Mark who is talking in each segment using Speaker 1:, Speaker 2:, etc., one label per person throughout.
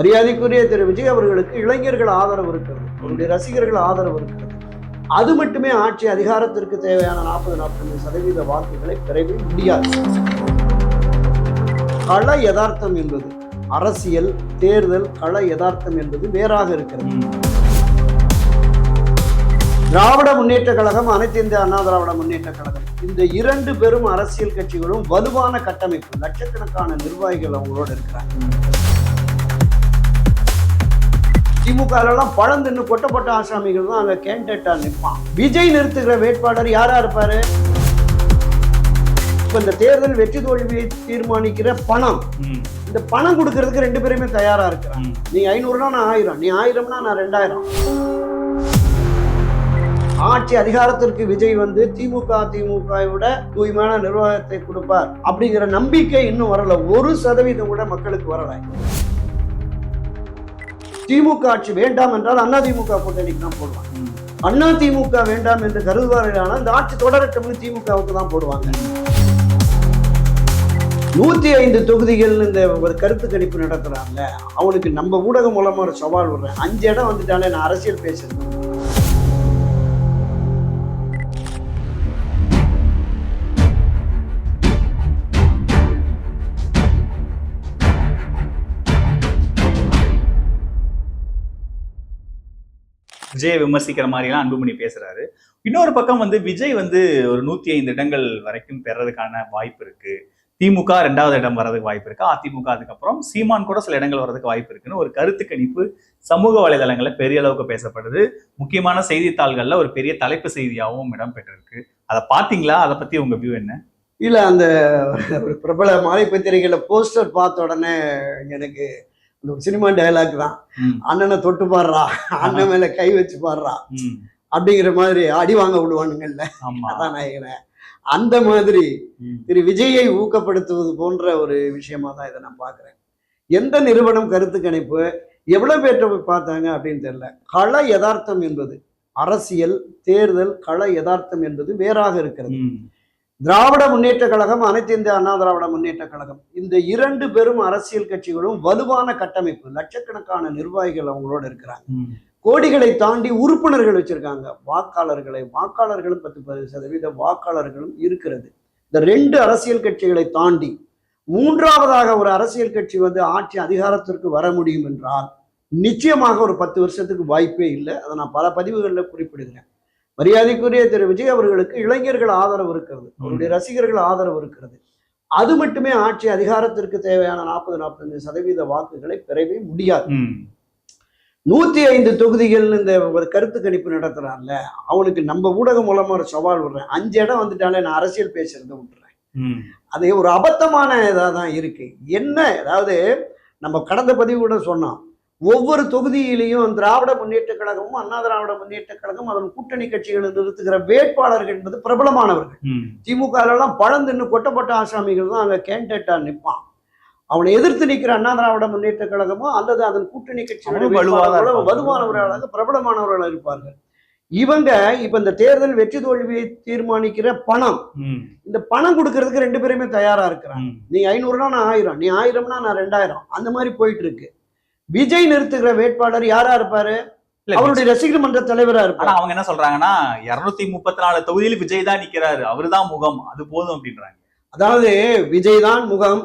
Speaker 1: மரியாதைக்குரிய திரு விஜய் அவர்களுக்கு இளைஞர்கள் ஆதரவு இருக்கிறது. அவருடைய ரசிகர்கள் ஆதரவு இருக்கிறது. அது மட்டுமே ஆட்சி அதிகாரத்திற்கு தேவையான நாற்பது நாற்பது சதவீத வாக்குகளை பெறவே முடியாது. கள யதார்த்தம் என்பது அரசியல் தேர்தல் கள யதார்த்தம் என்பது வேறாக இருக்கிறது. திராவிட முன்னேற்ற கழகம் அனைத்து இந்திய அண்ணா திராவிட முன்னேற்ற கழகம் இந்த இரண்டு பெரும் அரசியல் கட்சிகளும் வலுவான கட்டமைப்பு லட்சக்கணக்கான நிர்வாகிகள் அவங்களோட இருக்கிறாங்க. திமுக எல்லாம் பழம் தின்னு கொட்டப்பட்ட ஆசாமிகள் தான் அங்க கேண்டேட்டா நிற்பான் விஜய் நிறுத்துகிற வேட்பாளர் யாரா இருப்பாரு? இப்ப இந்த தேர்தல் வெற்றி தோல்வியை தீர்மானிக்கிற பணம். இந்த பணம் கொடுக்கறதுக்கு ரெண்டு பேருமே தயாரா இருக்கிறாங்க. நீ ஐநூறுனா நான் ஆயிரம். நீ ஆயிரம்னா நான் ரெண்டாயிரம். ஆட்சி அதிகாரத்திற்கு விஜய் வந்து திமுக திமுகவை விட தூய்மையான நிர்வாகத்தை கொடுப்பார் அப்படிங்கிற நம்பிக்கை இன்னும் வரல. ஒரு சதவீதம் கூட மக்களுக்கு வரல. திமுக ஆட்சி வேண்டாம் என்றால் அண்ணா திமுக கூட்டணிக்கு தான் போடுவாங்க. அண்ணா திமுக வேண்டாம் என்று கருதுவார்களானால் இந்த ஆட்சி தொடரட்டும்னு திமுகவுக்கு தான் போடுவாங்க. நூத்தி ஐந்து தொகுதிகள் இந்த ஒரு கருத்து கணிப்பு நடத்துறாங்க அவனுக்கு நம்ம ஊடகம் மூலமா ஒரு சவால் விடுறேன். அஞ்சு இடம் வந்துட்டாலே நான் அரசியல் பேசுறேன்.
Speaker 2: விஜயை விமர்சிக்கிற மாதிரிலாம் அன்புமணி பேசுறாரு. இன்னொரு பக்கம் வந்து விஜய் வந்து ஒரு நூத்தி ஐந்து இடங்கள் வரைக்கும் பெறதுக்கான வாய்ப்பு இருக்கு. திமுக ரெண்டாவது இடம் வர்றதுக்கு வாய்ப்பு இருக்கு. அதிமுக அதுக்கப்புறம் சீமான் கூட சில இடங்கள் வர்றதுக்கு வாய்ப்பு இருக்குன்னு ஒரு கருத்து கணிப்பு சமூக வலைதளங்களில் பெரிய அளவுக்கு பேசப்படுது. முக்கியமான செய்தித்தாள்களில் ஒரு பெரிய தலைப்பு செய்தியாகவும் இடம் பெற்றிருக்கு அதை பார்த்தீங்களா? அதை பத்தி உங்க வியூ என்ன?
Speaker 1: இல்லை அந்த ஒரு பிரபல மாலை பத்திரிகையில போஸ்டர் பார்த்த உடனே எனக்கு இந்த சினிமா டயலாக் தான். அண்ணனை தொட்டு பாடுறா அண்ணன் மேல கை வச்சு பாடுறா. அப்படிங்கிற மாதிரி அடி வாங்க விடுவானுங்கல்ல அதான் அந்த மாதிரி திரு விஜயை ஊக்கப்படுத்துவது போன்ற ஒரு விஷயமா தான் இதை நான் பார்க்குறேன். எந்த நிறுவனம் கருத்து கணிப்பு எவ்வளவு பேர்ட்ட போய் பார்த்தாங்க அப்படின்னு தெரியல. கள யதார்த்தம் என்பது அரசியல் தேர்தல் கள யதார்த்தம் என்பது வேறாக இருக்கிறது. திராவிட முன்னேற்ற கழகம் அனைத்து இந்திய அண்ணா திராவிட முன்னேற்ற கழகம் இந்த இரண்டு பெரும் அரசியல் கட்சிகளும் வலுவான கட்டமைப்பு லட்சக்கணக்கான நிர்வாகிகள் அவங்களோட இருக்கிறாங்க. கோடிகளை தாண்டி உறுப்பினர்கள் வச்சிருக்காங்க. வாக்காளர்களை வாக்காளர்களும் பத்து பது சதவீத வாக்காளர்களும் இருக்கிறது. இந்த ரெண்டு அரசியல் கட்சிகளை தாண்டி மூன்றாவதாக ஒரு அரசியல் கட்சி வந்து ஆட்சி அதிகாரத்திற்கு வர முடியும் என்றால் நிச்சயமாக ஒரு பத்து வருஷத்துக்கு வாய்ப்பே இல்லை. அதை நான் பல பதிவுகளில் குறிப்பிடுகிறேன். மரியாதைக்குரிய திரு விஜய் அவர்களுக்கு இளைஞர்கள் ஆதரவு இருக்கிறது. அவருடைய ரசிகர்கள் ஆதரவு இருக்கிறது. அது மட்டுமே ஆட்சி அதிகாரத்திற்கு தேவையான நாற்பது நாற்பது சதவீத வாக்குகளை பெறவே முடியாது. நூத்தி ஐந்து தொகுதிகள் இந்த ஒரு கருத்து கணிப்பு நடத்துறான்ல அவனுக்கு நம்ம ஊடகம் மூலமா ஒரு சவால் விடுறேன். அஞ்சு இடம் வந்துட்டாலே நான் அரசியல் பேசுறதை விட்டுறேன். அது ஒரு அபத்தமான இதாக தான் இருக்கு. என்ன அதாவது நம்ம கடந்த பதிவு கூட சொன்னோம். ஒவ்வொரு தொகுதியிலையும் திராவிட முன்னேற்ற கழகமும் அண்ணா திராவிட முன்னேற்ற கழகம் அதன் கூட்டணி கட்சிகளை நிறுத்துகிற வேட்பாளர்கள் என்பது பிரபலமானவர்கள். திமுக எல்லாம் பழம் தின்னு கொட்டப்பட்ட ஆசாமிகள் தான் அங்க கேண்டேட்டா நிற்பான் அவனை எதிர்த்து நிற்கிற அண்ணா திராவிட முன்னேற்ற கழகமோ அல்லது அதன் கூட்டணி
Speaker 2: இருப்பாங்க.
Speaker 1: வலுவானவர்களாக பிரபலமானவர்களாக இருப்பார்கள். இவங்க இப்ப இந்த தேர்தல் வெற்றி தோல்வியை தீர்மானிக்கிற பணம் இந்த பணம் கொடுக்கறதுக்கு ரெண்டு பேருமே தயாரா இருக்கிறாங்க. நீ ஐநூறுனா நான் ஆயிரம் நீ ஆயிரம்னா நான் ரெண்டாயிரம் அந்த மாதிரி போயிட்டு இருக்கு. விஜய் நிறுத்துகிற வேட்பாளர் யாரா இருப்பாரு? அவருடைய ரசிகர் மன்ற தலைவரா இருப்பாரு.
Speaker 2: அவங்க என்ன சொல்றாங்கன்னா இருநூத்தி முப்பத்தி நாலு தொகுதியில் விஜய் தான் நிக்கிறாரு. அவர்தான் முகம். அது போதும் அப்படின்றாங்க.
Speaker 1: அதாவது விஜய் தான் முகம்.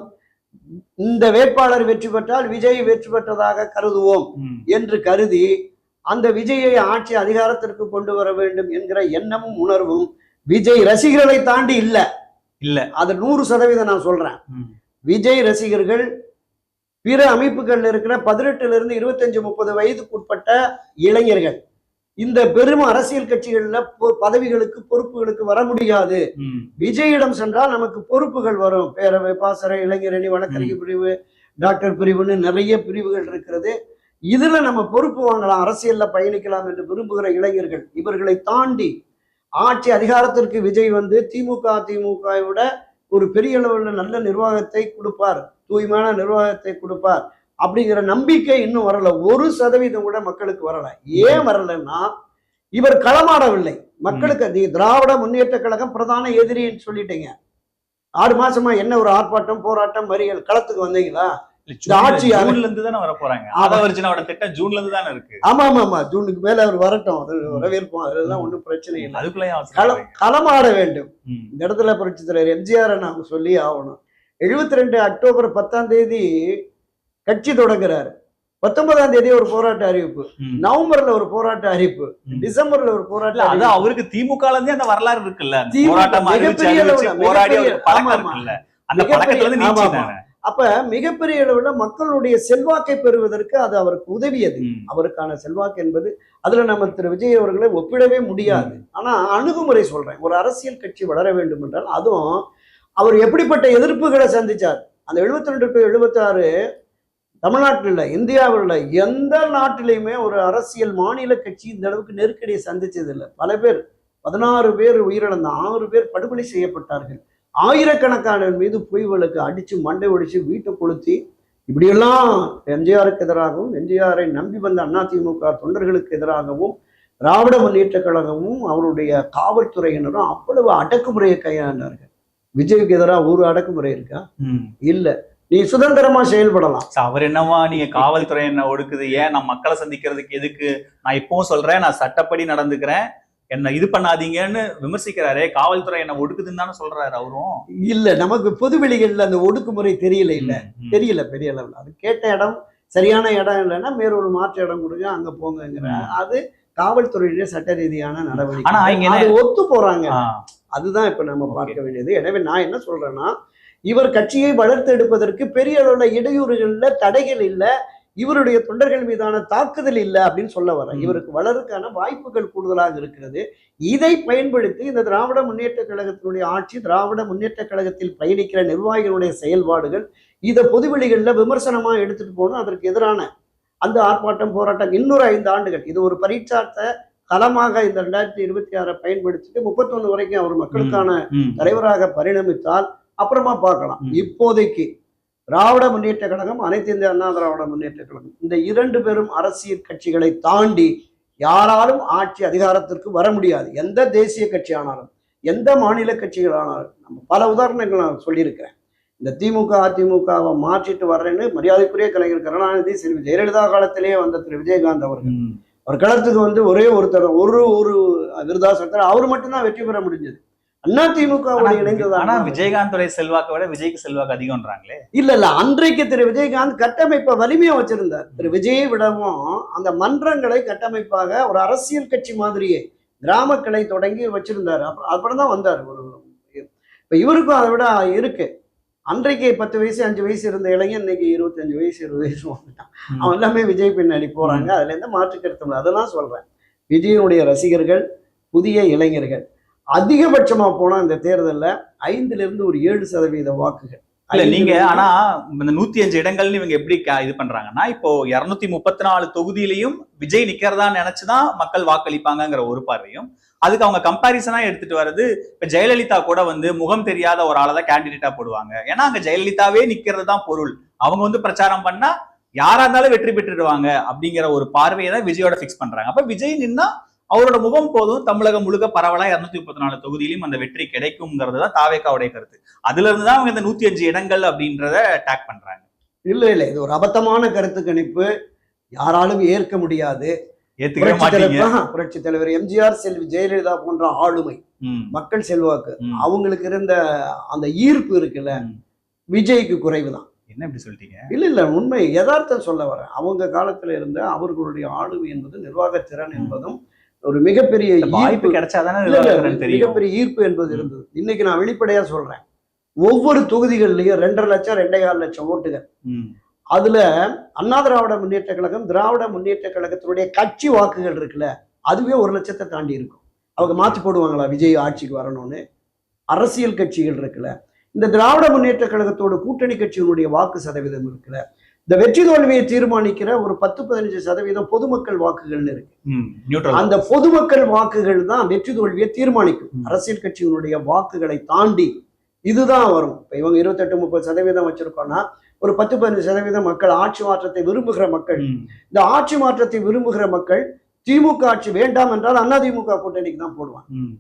Speaker 1: இந்த வேட்பாளர் வெற்றி பெற்றால் விஜய் வெற்றி பெற்றதாக கருதுவோம் என்று கருதி அந்த விஜயை ஆட்சி அதிகாரத்திற்கு கொண்டு வர வேண்டும் என்கிற எண்ணமும் உணர்வும் விஜய் ரசிகர்களை தாண்டி இல்ல.
Speaker 2: இல்ல.
Speaker 1: அது நூறு சதவீதம் நான் சொல்றேன். விஜய் ரசிகர்கள் பிற அமைப்புகள்ல இருக்கிற பதினெட்டுல இருந்து இருபத்தஞ்சு முப்பது வயதுக்குட்பட்ட இளைஞர்கள். இந்த பெரும் அரசியல் கட்சிகள்ல பதவிகளுக்கு பொறுப்புகளுக்கு வர முடியாது. விஜயிடம் சென்றால் நமக்கு பொறுப்புகள் வரும். பேரவை பாசறை இளைஞரணி வழக்கறிஞர் பிரிவு டாக்டர் பிரிவுன்னு நிறைய பிரிவுகள் இருக்கிறது. இதுல நம்ம பொறுப்பு வாங்கலாம் அரசியல்ல பயணிக்கலாம் என்று விரும்புகிற இளைஞர்கள். இவர்களை தாண்டி ஆட்சி அதிகாரத்திற்கு விஜய் வந்து திமுக திமுகவை விட ஒரு பெரிய அளவில் நல்ல நிர்வாகத்தை கொடுப்பார். தூய்மையான நிர்வாகத்தை கொடுப்பார் அப்படிங்கிற நம்பிக்கை இன்னும் வரல. ஒரு சதவீதம் கூட மக்களுக்கு வரல. ஏன் வரலன்னா இவர் களமாடவில்லை. மக்களுக்கு நீ திராவிட முன்னேற்ற கழகம் பிரதான எதிரின்னு சொல்லிட்டீங்க. ஆறு மாசமா என்ன ஒரு ஆர்ப்பாட்டம் போராட்டம் மறியல் களத்துக்கு வந்தீங்களா? ஆட்சி
Speaker 2: ஜூன்ல இருந்து தானே வர போறாங்க.
Speaker 1: ஆமா.
Speaker 2: ஆதவர்ஜுனாவோட திட்டம் ஜூன்ல இருந்து தானே இருக்கு.
Speaker 1: ஆமா ஆமா ஆமா ஜூனுக்கு மேல அவர் வரட்டும். அது வரவேற்போம். அதெல்லாம் ஒண்ணும் பிரச்சனை இல்லை.
Speaker 2: அவசரம்
Speaker 1: களமாட வேண்டும். இந்த இடத்துல புரட்சி தலைவர் எம்ஜிஆரை நாம சொல்லி ஆகணும். எழுபத்தி ரெண்டு அக்டோபர் பத்தாம் தேதி கட்சி தொடங்குறாரு. பத்தொன்பதாம் தேதி ஒரு போராட்ட அறிவிப்பு. நவம்பர்ல ஒரு போராட்ட அறிவிப்பு. டிசம்பர்ல ஒரு போராட்ட
Speaker 2: இல்ல அது. அவருக்கு இருந்தே அந்த வரலாறு இருக்குல்ல.
Speaker 1: திமுக
Speaker 2: போராட்டம்
Speaker 1: அப்ப மிகப்பெரிய அளவுல மக்களுடைய செல்வாக்கை பெறுவதற்கு அது அவருக்கு உதவியது. அவருக்கான செல்வாக்கு என்பது அதுல நம்ம திரு விஜய் அவர்களை ஒப்பிடவே முடியாது. ஆனா அணுகுமுறை சொல்றேன். ஒரு அரசியல் கட்சி வளர வேண்டும் என்றால் அதுவும் அவர் எப்படிப்பட்ட எதிர்ப்புகளை சந்திச்சார்? அந்த 72 ரெண்டு டு எழுபத்தி ஆறு தமிழ்நாட்டில் இல்லை இந்தியாவில் இல்லை எந்த நாட்டிலையுமே ஒரு அரசியல் மாநில கட்சி இந்த அளவுக்கு நெருக்கடியை சந்திச்சது இல்லை பல பேர் பதினாறு பேர் உயிரிழந்த ஆறு பேர் படுகொலை செய்யப்பட்டார்கள். ஆயிரக்கணக்கான மீது பொய் அடித்து மண்டை ஒடிச்சு வீட்டை கொளுத்தி இப்படியெல்லாம் எம்ஜிஆருக்கு எதிராகவும் எம்ஜிஆரை நம்பி வந்த அதிமுக தொண்டர்களுக்கு எதிராகவும் திராவிட முன்னேற்ற கழகமும் அவருடைய காவல்துறையினரும் அவ்வளவு அடக்குமுறையை கையாண்டார்கள். விஜய்க்கு எதிராக ஒரு அடக்குமுறை இருக்கா. இல்ல. நீ சுதந்திரமா செயல்படலாம்.
Speaker 2: அவர் என்னவா நீங்க காவல்துறை என்ன ஒடுக்குது? ஏன் நான் மக்களை சந்திக்கிறதுக்கு எதுக்கு? நான் இப்பவும் சொல்றேன் நான் சட்டப்படி நடந்துக்கிறேன். என்ன இது பண்ணாதீங்கன்னு விமர்சிக்கிறாரே. காவல்துறை என்ன ஒடுக்குதுன்னு தானே சொல்றாரு அவரும்.
Speaker 1: இல்ல நமக்கு பொதுவெளிகள்ல அந்த ஒடுக்குமுறை தெரியல இல்ல. தெரியல பெரிய அளவில். அது கேட்ட இடம் சரியான இடம் இல்லைன்னா வேறொரு மாற்று இடம் கொடுங்க அங்க போங்கங்கிற.
Speaker 2: ம்.
Speaker 1: அது காவல்துறையுடைய சட்ட ரீதியான நடவடிக்கை.
Speaker 2: ஆனா இங்க
Speaker 1: ஒத்து போறாங்க. அதுதான் இப்ப நம்ம. பார்க்க வேண்டியது எனவே நான் என்ன சொல்றேன்னா இவர் கட்சியை வளர்த்து எடுப்பதற்கு பெரிய அளவுல இடையூறுகள்ல தடைகள் இல்ல இவருடைய தொண்டர்கள் மீதான தாக்குதல் இல்ல அப்படின்னு சொல்ல வரேன். இவருக்கு வளருக்கான வாய்ப்புகள் கூடுதலாக இருக்கிறது இதை பயன்படுத்தி இந்த திராவிட முன்னேற்ற கழகத்தினுடைய ஆட்சி திராவிட முன்னேற்ற கழகத்தில் பயணிக்கிற நிர்வாகிகளுடைய செயல்பாடுகள் இதை பொதுவெளிகள்ல விமர்சனமா எடுத்துட்டு போகணும் அதற்கு எதிரான அந்த ஆர்ப்பாட்டம் போராட்டம் இன்னொரு ஐந்து ஆண்டுகள் இது ஒரு பரீட்சார்த்த களமாக இந்த ரெண்டாயிரத்தி இருபத்தி ஆறை பயன்படுத்திட்டு முப்பத்தொன்னு வரைக்கும் அவர் மக்களுக்கான. தலைவராக பரிணமித்தால் அப்புறமா பார்க்கலாம். இப்போதைக்கு திராவிட முன்னேற்ற கழகம் அனைத்து இந்திய அண்ணா திராவிட முன்னேற்ற கழகம் இந்த இரண்டு பெரும் அரசியல் கட்சிகளை தாண்டி யாராலும் ஆட்சி அதிகாரத்திற்கு வர முடியாது எந்த தேசிய கட்சி ஆனாலும் எந்த மாநில கட்சிகள் ஆனாலும் நம்ம பல உதாரணங்கள் நான் சொல்லியிருக்கிறேன் இந்த திமுக அதிமுகவை மாற்றிட்டு வர்றேன்னு மரியாதைக்குரிய கலைஞர் கருணாநிதி சிறு ஜெயலலிதா காலத்திலேயே வந்த திரு விஜயகாந்த் அவர்கள். அவர் களத்துக்கு வந்து ஒரே ஒருத்தர் ஒரு ஒரு விருதாசத்தர் அவர் மட்டும்தான் வெற்றி பெற முடிஞ்சது. அண்ணா திமுகவோட
Speaker 2: ஆனா
Speaker 1: இணைந்ததாக
Speaker 2: விஜயகாந்துடைய செல்வாக்கை விட விஜய்க்கு செல்வாக்கு அதிகம்ன்றாங்களே.
Speaker 1: இல்ல இல்ல அன்றைக்கு திரு விஜயகாந்த் கட்டமைப்பை வலிமையா வச்சிருந்தார். திரு விஜயை விடவும் அந்த மன்றங்களை கட்டமைப்பாக ஒரு அரசியல் கட்சி மாதிரியே கிராம கிளை தொடங்கி வச்சிருந்தாரு. அப்புறம் அப்புறம் தான் வந்தார் ஒரு இப்ப இவருக்கும் அதை விட இருக்கு. அன்றைக்கு பத்து வயசு அஞ்சு வயசு இருந்த இளைஞன் இன்னைக்கு இருபத்தஞ்சு வயசு இருபது வயசு வந்துட்டான். அவன் எல்லாமே விஜய் பின்னாடி போறாங்க. அதுல எந்த மாற்று கருத்தும் இல்லை அதெல்லாம் சொல்றேன். விஜயனுடைய ரசிகர்கள் புதிய இளைஞர்கள். அதிகபட்சமா போனா இந்த தேர்தல்ல ஐந்துல இருந்து ஒரு ஏழு சதவீத வாக்குகள்.
Speaker 2: இல்ல நீங்க ஆனா இந்த நூத்தி அஞ்சு இடங்கள்னு இவங்க எப்படி இது பண்றாங்கன்னா இப்போ இருநூத்தி முப்பத்தி நாலு தொகுதியிலையும் விஜய் நிக்கிறதா நினைச்சுதான் மக்கள் வாக்களிப்பாங்கங்கிற ஒரு பார்வையும் அதுக்கு அவங்க கம்பாரிசனா எடுத்துட்டு வர்றது இப்ப ஜெயலலிதா கூட வந்து முகம் தெரியாத ஒரு ஆளை தான் கேண்டிடேட்டா போடுவாங்க. ஏன்னா அங்க ஜெயலலிதாவே நிக்கிறது தான் பொருள். அவங்க வந்து பிரச்சாரம் பண்ணா யாரா இருந்தாலும் வெற்றி பெற்றுடுவாங்க அப்படிங்கிற ஒரு பார்வையை தான் விஜயோட ஃபிக்ஸ் பண்றாங்க. அப்ப விஜய் நின்னா அவரோட முகம் போதும். தமிழகம் முழுக்க பரவலா இருநூத்தி முப்பத்தி நாலு தொகுதியிலும் அந்த வெற்றி கிடைக்குங்கிறது தான் தாவேக்காவுடைய கருத்து. அதுல இருந்து தான் அவங்க இந்த நூத்தி அஞ்சு இடங்கள் அப்படின்றத டேக் பண்றாங்க.
Speaker 1: இல்ல இல்ல. இது ஒரு அபத்தமான கருத்து கணிப்பு. யாராலும் ஏற்க முடியாது. புரட்சி தலைவர் எம்ஜிஆர் செல்வி ஜெயலலிதா போன்ற ஆளுமை. மக்கள் செல்வாக்கு. அவங்களுக்கு இருந்த அந்த ஈர்ப்பு இருக்குல்ல. விஜய்க்கு குறைவுதான்
Speaker 2: என்ன இப்படி சொல்லிட்டீங்க?
Speaker 1: இல்ல இல்ல. உண்மை யதார்த்தம் சொல்ல வரேன். அவங்க காலத்துல இருந்த அவர்களுடைய ஆளுமை என்பது நிர்வாக திறன் என்பதும் ஒரு மிகப்பெரிய
Speaker 2: வாய்ப்பு
Speaker 1: ஈர்ப்பு.
Speaker 2: கிடைச்சாதானே
Speaker 1: மிகப்பெரிய ஈர்ப்பு என்பது. இருந்தது. இன்னைக்கு நான் வெளிப்படையா சொல்றேன். ஒவ்வொரு தொகுதிகள்லயும் ரெண்டரை லட்சம் ரெண்டே கால் லட்சம் ஓட்டுகள். அதுல அண்ணா திராவிட முன்னேற்ற கழகம் திராவிட முன்னேற்ற கழகத்தினுடைய கட்சி வாக்குகள் இருக்குல்ல அதுவே ஒரு லட்சத்தை தாண்டி இருக்கும். அவங்க மாத்தி போடுவாங்களா விஜய் ஆட்சிக்கு வரணும்னு? அரசியல் கட்சிகள் இருக்குல்ல. இந்த திராவிட முன்னேற்ற கழகத்தோட கூட்டணி கட்சியினுடைய வாக்கு சதவீதம் இருக்குல்ல. இந்த வெற்றி தோல்வியை தீர்மானிக்கிற ஒரு பத்து பதினஞ்சு சதவீதம் பொதுமக்கள் வாக்குகள்னு இருக்கு. அந்த பொதுமக்கள் வாக்குகள் தான் வெற்றி தோல்வியை தீர்மானிக்கும். அரசியல் கட்சியினுடைய வாக்குகளை தாண்டி இதுதான் வரும். இப்ப இவங்க இருபத்தெட்டு முப்பது சதவீதம் வச்சிருக்கோம்னா ஒரு பத்து பதினஞ்சு சதவீதம் மக்கள் ஆட்சி மாற்றத்தை விரும்புகிற மக்கள். இந்த ஆட்சி மாற்றத்தை விரும்புகிற மக்கள் திமுக ஆட்சி வேண்டாம் என்றால் அதிமுக கூட்டணிக்கு தான் போடுவாங்க.
Speaker 2: ம்,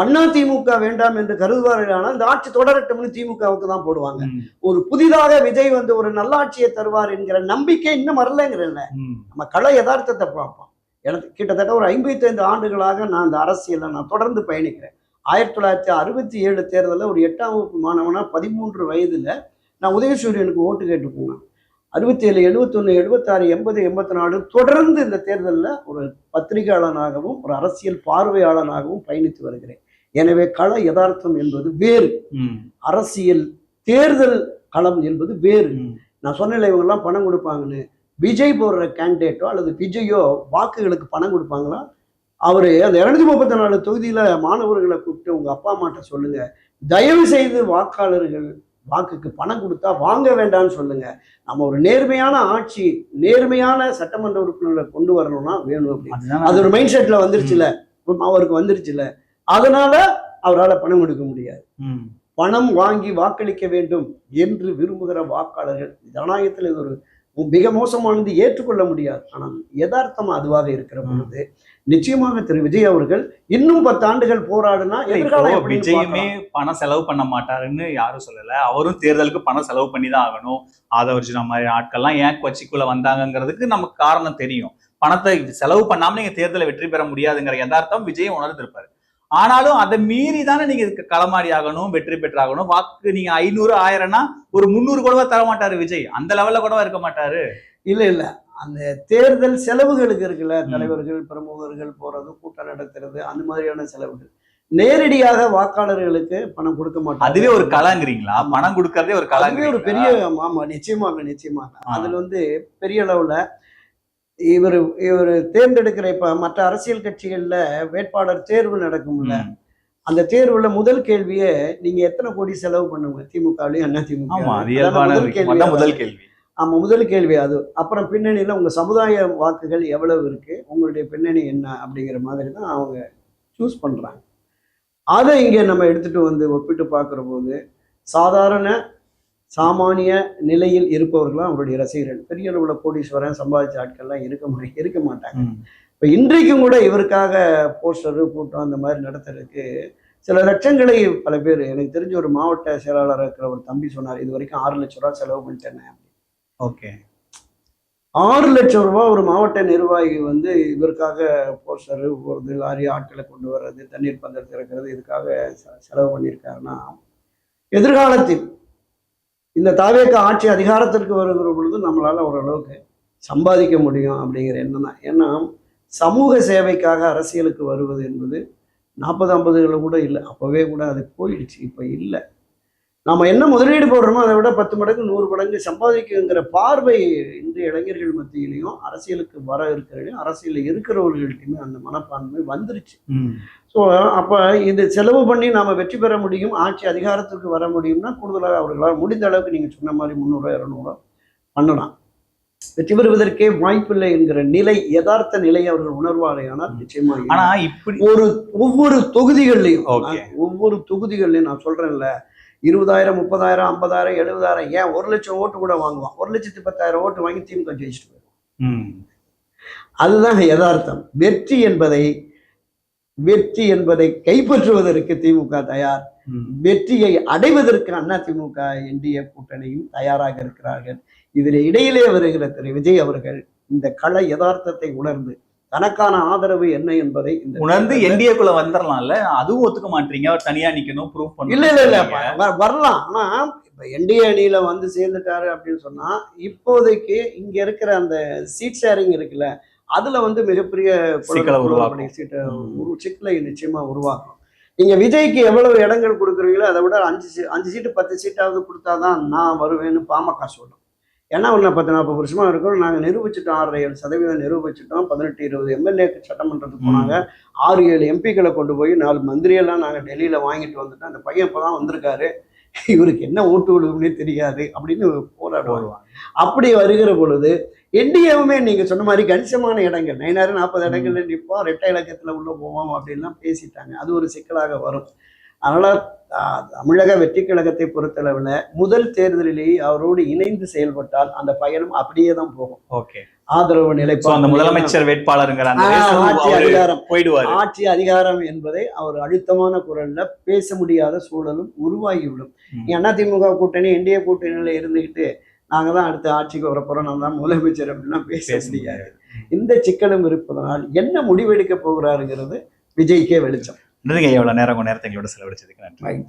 Speaker 1: அண்ணா திமுக வேண்டாம் என்று கருதுவார்கள் ஆனால் இந்த ஆட்சி தொடரட்டும்னு திமுகவுக்கு தான் போடுவாங்க. ஒரு புதிதாக விஜய் வந்து ஒரு நல்லாட்சியை தருவார் என்கிற நம்பிக்கை இன்னும் வரலங்கிறல்ல. நம்ம கள யதார்த்தத்தை பார்ப்போம். எனக்கு கிட்டத்தட்ட ஒரு ஐம்பத்தைந்து ஆண்டுகளாக நான் இந்த அரசியலில் நான் தொடர்ந்து பயணிக்கிறேன். ஆயிரத்தி தொள்ளாயிரத்தி அறுபத்தி ஏழு தேர்தலில் ஒரு எட்டாம் வகுப்பு மாணவனா பதிமூன்று வயதுல நான் உதயசூரியனுக்கு ஓட்டு கேட்டு போனேன். அறுபத்தி ஏழு எழுபத்தொன்று எழுபத்தாறு எண்பது எண்பத்தி நாலு தொடர்ந்து இந்த தேர்தலில் ஒரு பத்திரிகையாளனாகவும் ஒரு அரசியல் பார்வையாளனாகவும் பயணித்து வருகிறேன். எனவே கள யதார்த்தம் என்பது வேறு. அரசியல் தேர்தல் களம் என்பது வேறு. நான் சொன்னேன்ல இவங்கெல்லாம் பணம் கொடுப்பாங்கன்னு. விஜய் போடுற கேண்டிடேட்டோ அல்லது விஜயோ வாக்குகளுக்கு பணம் கொடுப்பாங்களா? அவரு அந்த இருநூத்தி முப்பத்தி நாலு தொகுதியில மாணவர்களை கூப்பிட்டு உங்க அப்பா அம்மாட்ட சொல்லுங்க. தயவு செய்து வாக்காளர்கள் வாக்குக்கு பணம் கொடுத்தா வாங்க வேண்டாம்னு சொல்லுங்க. நம்ம ஒரு நேர்மையான ஆட்சி நேர்மையான சட்டமன்ற உறுப்பினர்களை கொண்டு வரணும்னா வேணும் அப்படின்னு. அது ஒரு மைண்ட் செட்ல வந்துருச்சுல. அவருக்கு வந்துருச்சுல. அதனால அவரால் பணம் கொடுக்க முடியாது. பணம் வாங்கி வாக்களிக்க வேண்டும் என்று விரும்புகிற வாக்காளர்கள் ஜனநாயகத்தில் இது ஒரு மிக மோசமானது ஏற்றுக்கொள்ள முடியாது. ஆனால் யதார்த்தம் அதுவாக இருக்கிற பொழுது நிச்சயமாக திரு விஜய் அவர்கள் இன்னும் பத்து ஆண்டுகள் போராடினா
Speaker 2: விஜயுமே. பணம் செலவு பண்ண மாட்டாருன்னு யாரும் சொல்லல. அவரும் தேர்தலுக்கு பணம் செலவு பண்ணி தான் ஆகணும். ஆதவர்ஜுனா மாதிரி ஆட்கள்லாம் ஏன் கொச்சிக்குள்ள வந்தாங்கங்கிறதுக்கு நமக்கு காரணம் தெரியும். பணத்தை செலவு பண்ணாம நீங்க தேர்தலை வெற்றி பெற முடியாதுங்கிற யதார்த்தம் விஜய் உணர்ந்திருப்பாரு. ஆனாலும் அதை மீறி தானே நீங்க இதுக்கு களமாடி ஆகணும் வெற்றி பெற்றாகணும். வாக்கு நீங்க ஐநூறு ஆயிரம்னா ஒரு முந்நூறு கூடவா தர மாட்டாரு விஜய். அந்த லெவல்ல கூடவா இருக்க மாட்டாரு?
Speaker 1: இல்ல இல்ல. அந்த தேர்தல் செலவுகளுக்கு இருக்குல்ல. தலைவர்கள் பிரமுகர்கள் போறது கூட்டம் நடத்துறது அந்த மாதிரியான செலவுகள். நேரடியாக வாக்காளர்களுக்கு பணம் கொடுக்க மாட்டாங்க.
Speaker 2: அதுவே ஒரு கலாங்கிறீங்களா. பணம் கொடுக்கறதே ஒரு
Speaker 1: அதுவே ஒரு பெரிய ஆமா நிச்சயமாக நிச்சயமாக. அதுல வந்து பெரிய அளவுல இவர் இவர் தேர்ந்தெடுக்கிற இப்ப மற்ற அரசியல் கட்சிகள்ல வேட்பாளர் தேர்வு நடக்கும்ல. அந்த தேர்வுல முதல் கேள்வியே நீங்க எத்தனை கோடி செலவு பண்ணுங்க? திமுகலையும் அண்ணா திமுக. கேள்வி
Speaker 2: முதல் கேள்வி.
Speaker 1: ஆமா முதல் கேள்வி அது. அப்புறம் பின்னணியில உங்க சமுதாய வாக்குகள் எவ்வளவு இருக்கு? உங்களுடைய பின்னணி என்ன? அப்படிங்கிற மாதிரி தான் அவங்க சூஸ் பண்றாங்க. அதை இங்க நம்ம எடுத்துட்டு வந்து ஒப்பிட்டு பார்க்குற போது சாதாரண சாமானிய நிலையில் இருப்பவர்களும் அவருடைய ரசிகர்கள். பெரிய அளவுல கோடீஸ்வரன் சம்பாதிச்ச ஆட்கள்லாம் இருக்க இருக்க மாட்டாங்க. இப்போ இன்றைக்கும் கூட இவருக்காக போஸ்டரு கூட்டம் அந்த மாதிரி நடத்துறதுக்கு சில லட்சங்களை பல பேர் எனக்கு தெரிஞ்ச ஒரு மாவட்ட செயலாளர் இருக்கிற ஒரு தம்பி சொன்னார் இது வரைக்கும் ஆறு லட்ச ரூபா செலவு பண்ணிட்டேன்
Speaker 2: ஓகே.
Speaker 1: ஆறு லட்சம் ரூபாய் ஒரு மாவட்ட நிர்வாகி வந்து இவருக்காக போஸ்டரு போகிறது லாரி ஆட்களை கொண்டு வர்றது தண்ணீர் பந்தல் திறக்கிறது இதுக்காக செலவு பண்ணியிருக்காருன்னா எதிர்காலத்தில் இந்த தாவேக்க ஆட்சி அதிகாரத்திற்கு வருகிற பொழுது நம்மளால் ஓரளவுக்கு சம்பாதிக்க முடியும் அப்படிங்கிற எண்ணம் தான். ஏன்னா சமூக சேவைக்காக அரசியலுக்கு வருவது என்பது நாற்பது ஐம்பதுகளில் கூட இல்லை. அப்போவே கூட அது போயிடுச்சு. இப்போ இல்லை. நாம என்ன முதலீடு போடுறோமோ அதை விட பத்து மடங்கு நூறு மடங்கு சம்பாதிக்குங்கிற பார்வை இன்றைய இளைஞர்கள் மத்தியிலையும் அரசியலுக்கு வர இருக்கிறவங்க அரசியலில் இருக்கிறவர்கள்ட்டையுமே அந்த மனப்பான்மை வந்துருச்சு. ஸோ அப்போ இது செலவு பண்ணி நாம் வெற்றி பெற முடியும் ஆட்சி அதிகாரத்திற்கு வர முடியும்னா கூடுதலாக அவர்களால் முடிந்த அளவுக்கு நீங்கள் சொன்ன மாதிரி முந்நூறுரூவா இரநூறுவா பண்ணலாம். வெற்றி பெறுவதற்கே வாய்ப்பில்லை என்கிற நிலை யதார்த்த நிலையை அவர்கள் உணர்வாரையானால் நிச்சயமாக
Speaker 2: ஆனா இப்படி
Speaker 1: ஒரு ஒவ்வொரு தொகுதிகள்லையும் ஒவ்வொரு தொகுதிகள்லையும் நான் சொல்றேன்ல இருபதாயிரம் முப்பதாயிரம் ஐம்பதாயிரம் எழுபதாயிரம். ஏன்? ஒரு லட்சம் ஓட்டு கூட வாங்குவான். ஒரு லட்சத்தி பத்தாயிரம் ஓட்டு வாங்கி திமுக ஜெயிச்சுட்டு போயிடும்
Speaker 2: ம்.
Speaker 1: அதுதான் யதார்த்தம். வெற்றி என்பதை வெற்றி என்பதை கைப்பற்றுவதற்கு திமுக தயார். வெற்றியை அடைவதற்கு அண்ணா திமுக என்டிஏ கூட்டணியும் தயாராக இருக்கிறார்கள். இதில் இடையிலே வருகிற திரு விஜய் அவர்கள் இந்த கள யதார்த்தத்தை உணர்ந்து தனக்கான ஆதரவு என்ன என்பதை
Speaker 2: உணர்ந்து என்டிஏக்குள்ள வந்துடலாம்ல அதுவும் ஒத்துக்க மாட்டீங்க. அவர் தனியா நிக்கணும் ப்ரூவ் பண்ணணும்.
Speaker 1: இல்ல இல்ல இல்ல. வரலாம். ஆனா இப்ப என்டிஏ அணியில வந்து சேர்ந்துட்டாரு அப்படின்னு சொன்னா இப்போதைக்கு இங்க இருக்கிற அந்த சீட் ஷேரிங் இருக்குல்ல அதுல வந்து மிகப்பெரிய
Speaker 2: சிக்கலை உருவாக்கும்.
Speaker 1: சீட்டை ஒரு சிக்கலை நிச்சயமா உருவாக்கும். நீங்க விஜய்க்கு எவ்வளவு இடங்கள் கொடுக்குறீங்களோ அதை விட அஞ்சு அஞ்சு சீட்டு பத்து சீட்டாவது கொடுத்தாதான் நான் வருவேன்னு பாமக சொல்லும். ஏன்னா ஒன்று பத்து நாற்பது வருஷமா இருக்கோம் நாங்கள் நிரூபிச்சிட்டோம் ஆறரை ஏழு சதவீதம் நிரூபிச்சிட்டோம். பதினெட்டு இருபது எம்எல்ஏக்கு சட்டமன்றத்துக்கு போனாங்க. ஆறு ஏழு எம்பிக்களை கொண்டு போய் நாலு மந்திரியெல்லாம் நாங்கள் டெல்லியில் வாங்கிட்டு வந்துட்டோம் அந்த பையன் இப்போ தான் வந்திருக்காரு. இவருக்கு என்ன ஓட்டு விடுவோம்னே தெரியாது அப்படின்னு போராடுவாங்க. அப்படி வருகிற பொழுது என்டிஏவுமே நீங்க சொன்ன மாதிரி கணிசமான இடங்கள். நைனாயிரம் நாற்பது இடங்கள்ல நிற்போம் ரெட்டை இலக்கத்துல உள்ள போவோம் அப்படின்லாம் பேசிட்டாங்க. அது ஒரு சிக்கலாக வரும். அதனால தமிழக வெற்றி கழகத்தை பொறுத்தளவுல முதல் தேர்தலிலேயே அவரோடு இணைந்து செயல்பட்டால் அந்த பயணம் அப்படியே தான் போகும்.
Speaker 2: ஓகே.
Speaker 1: ஆதரவு நிலைப்பாடு
Speaker 2: முதலமைச்சர் வேட்பாளருங்கிற
Speaker 1: ஆட்சி அதிகாரம்.
Speaker 2: போயிடுவாரு.
Speaker 1: ஆட்சி அதிகாரம் என்பதை அவர் அழுத்தமான குரல்ல பேச முடியாத சூழலும் உருவாகிவிடும். அதிமுக கூட்டணி என்டிஏ கூட்டணியில இருந்துகிட்டு நாங்க தான் அடுத்த ஆட்சிக்கு வரப்போறோம் நான் தான் முதலமைச்சர் அப்படின்லாம் பேச முடியாது. இந்த சிக்கலும் இருப்பதனால் என்ன முடிவெடுக்க போகிறாருங்கிறது விஜய்க்கே வெளிச்சம்.
Speaker 2: நன்றிங்க. எவ்வளவு நேரம் உங்க நேரத்தை எங்களோட செலவழிச்சதுக்கு நன்றி.